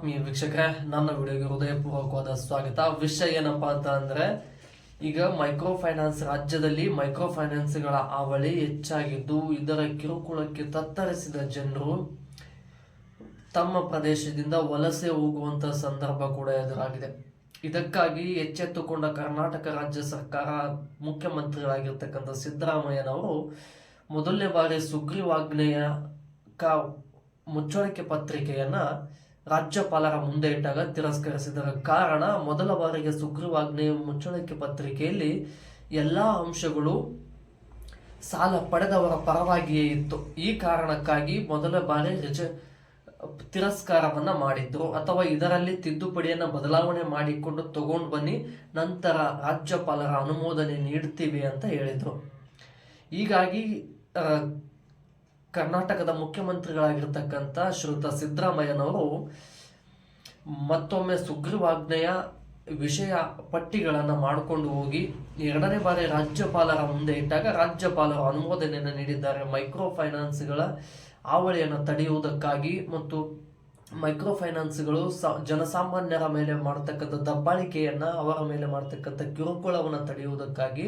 ಆತ್ಮೀಯ ವೀಕ್ಷಕರೇ, ನನ್ನ ವಿಡಿಯೋಗೆ ಹೃದಯಪೂರ್ವಕವಾದ ಸ್ವಾಗತ. ವಿಷಯ ಏನಪ್ಪಾ ಅಂತ ಅಂದ್ರೆ, ಈಗ ಮೈಕ್ರೋ ಫೈನಾನ್ಸ್ ರಾಜ್ಯದಲ್ಲಿ ಮೈಕ್ರೋ ಫೈನಾನ್ಸ್ಗಳ ಅವಳಿ ಹೆಚ್ಚಾಗಿದ್ದು, ಇದರ ಕಿರುಕುಳಕ್ಕೆ ತತ್ತರಿಸಿದ ಜನರು ತಮ್ಮ ಪ್ರದೇಶದಿಂದ ವಲಸೆ ಹೋಗುವಂತ ಸಂದರ್ಭ ಕೂಡ ಎದುರಾಗಿದೆ. ಇದಕ್ಕಾಗಿ ಎಚ್ಚೆತ್ತುಕೊಂಡ ಕರ್ನಾಟಕ ರಾಜ್ಯ ಸರ್ಕಾರ ಮುಖ್ಯಮಂತ್ರಿಗಳಾಗಿರ್ತಕ್ಕಂಥ ಸಿದ್ದರಾಮಯ್ಯನವರು ಮೊದಲನೇ ಬಾರಿ ಸುಗ್ರೀವಾಜ್ಞೆಯ ಕ, ಮುಚ್ಚಳಿಕೆ ಪತ್ರಿಕೆಯನ್ನ ರಾಜ್ಯಪಾಲರ ಮುಂದೆ ಇಟ್ಟಾಗ ತಿರಸ್ಕರಿಸಿದರ ಕಾರಣ ಮೊದಲ ಬಾರಿಗೆ ಸುಗ್ರೀವಾಜ್ಞೆಯ ಮುಚ್ಚಳಿಕೆ ಪತ್ರಿಕೆಯಲ್ಲಿ ಎಲ್ಲಾ ಅಂಶಗಳು ಸಾಲ ಪಡೆದವರ ಪರವಾಗಿಯೇ ಇತ್ತು. ಈ ಕಾರಣಕ್ಕಾಗಿ ಮೊದಲ ಬಾರಿ ರಿಜ ತಿರಸ್ಕಾರವನ್ನ ಮಾಡಿದ್ರು. ಅಥವಾ ಇದರಲ್ಲಿ ತಿದ್ದುಪಡಿಯನ್ನ ಬದಲಾವಣೆ ಮಾಡಿಕೊಂಡು ತಗೊಂಡು ಬನ್ನಿ, ನಂತರ ರಾಜ್ಯಪಾಲರ ಅನುಮೋದನೆ ನೀಡ್ತೀವಿ ಅಂತ ಹೇಳಿದ್ರು. ಹೀಗಾಗಿ ಕರ್ನಾಟಕದ ಮುಖ್ಯಮಂತ್ರಿಗಳಾಗಿರ್ತಕ್ಕಂಥ ಶ್ರೀಯುತ ಸಿದ್ದರಾಮಯ್ಯನವರು ಮತ್ತೊಮ್ಮೆ ಸುಗ್ರೀವಾಜ್ಞೆಯ ವಿಷಯ ಪಟ್ಟಿಗಳನ್ನು ಮಾಡಿಕೊಂಡು ಹೋಗಿ ಎರಡನೇ ಬಾರಿ ರಾಜ್ಯಪಾಲರ ಮುಂದೆ ಇಟ್ಟಾಗ ರಾಜ್ಯಪಾಲರು ಅನುಮೋದನೆಯನ್ನು ನೀಡಿದ್ದಾರೆ. ಮೈಕ್ರೋ ಫೈನಾನ್ಸ್ಗಳ ಆವಳಿಯನ್ನು ತಡೆಯುವುದಕ್ಕಾಗಿ ಮತ್ತು ಮೈಕ್ರೋ ಫೈನಾನ್ಸ್ಗಳು ಸ, ಜನಸಾಮಾನ್ಯರ ಮೇಲೆ ಮಾಡತಕ್ಕಂಥ ದಬ್ಬಾಳಿಕೆಯನ್ನು ಅವರ ಮೇಲೆ ಮಾಡತಕ್ಕಂಥ ಕಿರುಕುಳವನ್ನು ತಡೆಯುವುದಕ್ಕಾಗಿ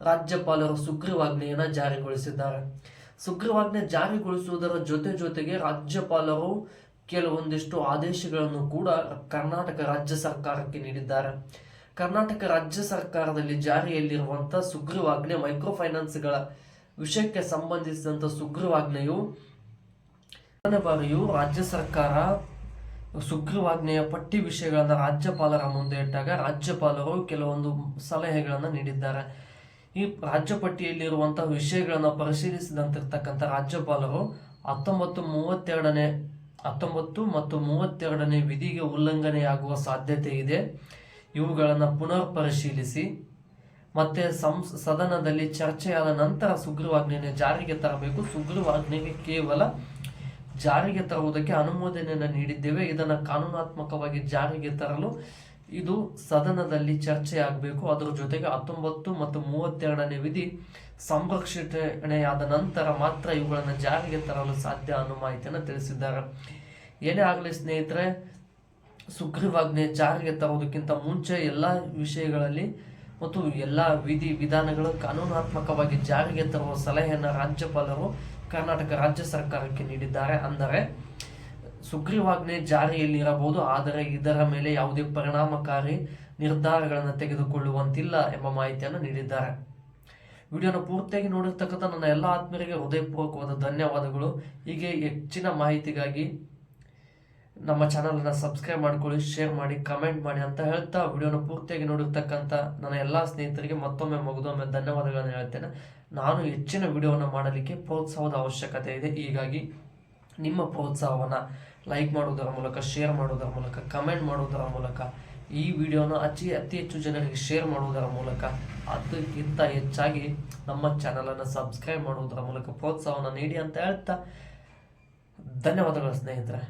ರಾಜ್ಯಪಾಲರು ಸುಗ್ರೀವಾಜ್ಞೆಯನ್ನು ಜಾರಿಗೊಳಿಸಿದ್ದಾರೆ. ಸುಗ್ರೀವಾಜ್ಞೆ ಜಾರಿಗೊಳಿಸುವುದರ ಜೊತೆ ಜೊತೆಗೆ ರಾಜ್ಯಪಾಲರು ಕೆಲವೊಂದಿಷ್ಟು ಆದೇಶಗಳನ್ನು ಕೂಡ ಕರ್ನಾಟಕ ರಾಜ್ಯ ಸರ್ಕಾರಕ್ಕೆ ನೀಡಿದ್ದಾರೆ. ಕರ್ನಾಟಕ ರಾಜ್ಯ ಸರ್ಕಾರದಲ್ಲಿ ಜಾರಿಯಲ್ಲಿರುವಂತಹ ಸುಗ್ರೀವಾಜ್ಞೆ ಮೈಕ್ರೋ ಫೈನಾನ್ಸ್ಗಳ ವಿಷಯಕ್ಕೆ ಸಂಬಂಧಿಸಿದಂತ ಸುಗ್ರೀವಾಜ್ಞೆಯು ಬಾರಿಯು ರಾಜ್ಯ ಸರ್ಕಾರ ಸುಗ್ರೀವಾಜ್ಞೆಯ ಪಟ್ಟಿ ವಿಷಯಗಳನ್ನ ರಾಜ್ಯಪಾಲರ ಮುಂದೆ ಇಟ್ಟಾಗ ರಾಜ್ಯಪಾಲರು ಕೆಲವೊಂದು ಸಲಹೆಗಳನ್ನು ನೀಡಿದ್ದಾರೆ. ಈ ರಾಜ್ಯ ಪಟ್ಟಿಯಲ್ಲಿರುವಂತಹ ವಿಷಯಗಳನ್ನು ಪರಿಶೀಲಿಸಿದಂತಿರ್ತಕ್ಕಂಥ ರಾಜ್ಯಪಾಲರು ಹತ್ತೊಂಬತ್ತು ಮೂವತ್ತೆರಡನೇ, ಹತ್ತೊಂಬತ್ತು ಮತ್ತು ಮೂವತ್ತೆರಡನೇ ವಿಧಿಗೆ ಉಲ್ಲಂಘನೆಯಾಗುವ ಸಾಧ್ಯತೆ ಇದೆ. ಇವುಗಳನ್ನು ಪುನರ್ ಪರಿಶೀಲಿಸಿ ಮತ್ತೆ ಸಂಸ್, ಸದನದಲ್ಲಿ ಚರ್ಚೆಯಾದ ನಂತರ ಸುಗ್ರೀವಾಜ್ಞೆಯನ್ನು ಜಾರಿಗೆ ತರಬೇಕು. ಸುಗ್ರೀವಾಜ್ಞೆಗೆ ಕೇವಲ ಜಾರಿಗೆ ತರುವುದಕ್ಕೆ ಅನುಮೋದನೆಯನ್ನು ನೀಡಿದ್ದೇವೆ. ಇದನ್ನು ಕಾನೂನಾತ್ಮಕವಾಗಿ ಜಾರಿಗೆ ತರಲು ಇದು ಸದನದಲ್ಲಿ ಚರ್ಚೆಯಾಗಬೇಕು. ಅದರ ಜೊತೆಗೆ ಹತ್ತೊಂಬತ್ತು ಮತ್ತು ಮೂವತ್ತೆರಡನೇ ವಿಧಿ ಸಂರಕ್ಷಣೆಯಾದ ನಂತರ ಮಾತ್ರ ಇವುಗಳನ್ನು ಜಾರಿಗೆ ತರಲು ಸಾಧ್ಯ ಅನ್ನೋ ಮಾಹಿತಿಯನ್ನು ತಿಳಿಸಿದ್ದಾರೆ. ಏನೇ ಆಗಲಿ ಸ್ನೇಹಿತರೆ, ಸುಗ್ರೀವಾಜ್ಞೆ ಜಾರಿಗೆ ತರುವುದಕ್ಕಿಂತ ಮುಂಚೆ ಎಲ್ಲ ವಿಷಯಗಳಲ್ಲಿ ಮತ್ತು ಎಲ್ಲ ವಿಧಿ ವಿಧಾನಗಳು ಕಾನೂನಾತ್ಮಕವಾಗಿ ಜಾರಿಗೆ ತರುವ ಸಲಹೆಯನ್ನು ರಾಜ್ಯಪಾಲರು ಕರ್ನಾಟಕ ರಾಜ್ಯ ಸರ್ಕಾರಕ್ಕೆ ನೀಡಿದ್ದಾರೆ. ಅಂದರೆ ಸುಗ್ರೀವಾಜ್ಞೆ ಜಾರಿಯಲ್ಲಿರಬಹುದು, ಆದರೆ ಇದರ ಮೇಲೆ ಯಾವುದೇ ಪರಿಣಾಮಕಾರಿ ನಿರ್ಧಾರಗಳನ್ನು ತೆಗೆದುಕೊಳ್ಳುವಂತಿಲ್ಲ ಎಂಬ ಮಾಹಿತಿಯನ್ನು ನೀಡಿದ್ದಾರೆ. ವಿಡಿಯೋನ ಪೂರ್ತಿಯಾಗಿ ನೋಡಿರ್ತಕ್ಕಂಥ ನನ್ನ ಎಲ್ಲ ಆತ್ಮೀಯರಿಗೆ ಹೃದಯಪೂರ್ವಕವಾದ ಧನ್ಯವಾದಗಳು. ಹೀಗೆ ಹೆಚ್ಚಿನ ಮಾಹಿತಿಗಾಗಿ ನಮ್ಮ ಚಾನಲನ್ನು ಸಬ್ಸ್ಕ್ರೈಬ್ ಮಾಡ್ಕೊಳ್ಳಿ, ಶೇರ್ ಮಾಡಿ, ಕಮೆಂಟ್ ಮಾಡಿ ಅಂತ ಹೇಳ್ತಾ ವಿಡಿಯೋನ ಪೂರ್ತಿಯಾಗಿ ನೋಡಿರ್ತಕ್ಕಂಥ ನನ್ನ ಎಲ್ಲ ಸ್ನೇಹಿತರಿಗೆ ಮತ್ತೊಮ್ಮೆ ಮಗದೊಮ್ಮೆ ಧನ್ಯವಾದಗಳನ್ನು ಹೇಳ್ತೇನೆ. ನಾನು ಹೆಚ್ಚಿನ ವಿಡಿಯೋವನ್ನು ಮಾಡಲಿಕ್ಕೆ ಪ್ರೋತ್ಸಾಹದ ಅವಶ್ಯಕತೆ ಇದೆ. ಹೀಗಾಗಿ ನಿಮ್ಮ ಪ್ರೋತ್ಸಾಹವನ್ನು ಲೈಕ್ ಮಾಡುವುದರ ಮೂಲಕ ಶೇರ್ ಮಾಡುವುದರ ಮೂಲಕ ಕಮೆಂಟ್ ಮಾಡುವುದರ ಮೂಲಕ, ಈ ವಿಡಿಯೋನ ಅತಿ ಅತಿ ಹೆಚ್ಚು ಜನರಿಗೆ ಶೇರ್ ಮಾಡುವುದರ ಮೂಲಕ, ಅದಕ್ಕಿಂತ ಹೆಚ್ಚಾಗಿ ನಮ್ಮ ಚಾನಲನ್ನು ಸಬ್ಸ್ಕ್ರೈಬ್ ಮಾಡುವುದರ ಮೂಲಕ ಪ್ರೋತ್ಸಾಹವನ್ನು ನೀಡಿ ಅಂತ ಹೇಳ್ತಾ ಧನ್ಯವಾದಗಳು ಸ್ನೇಹಿತರೆ.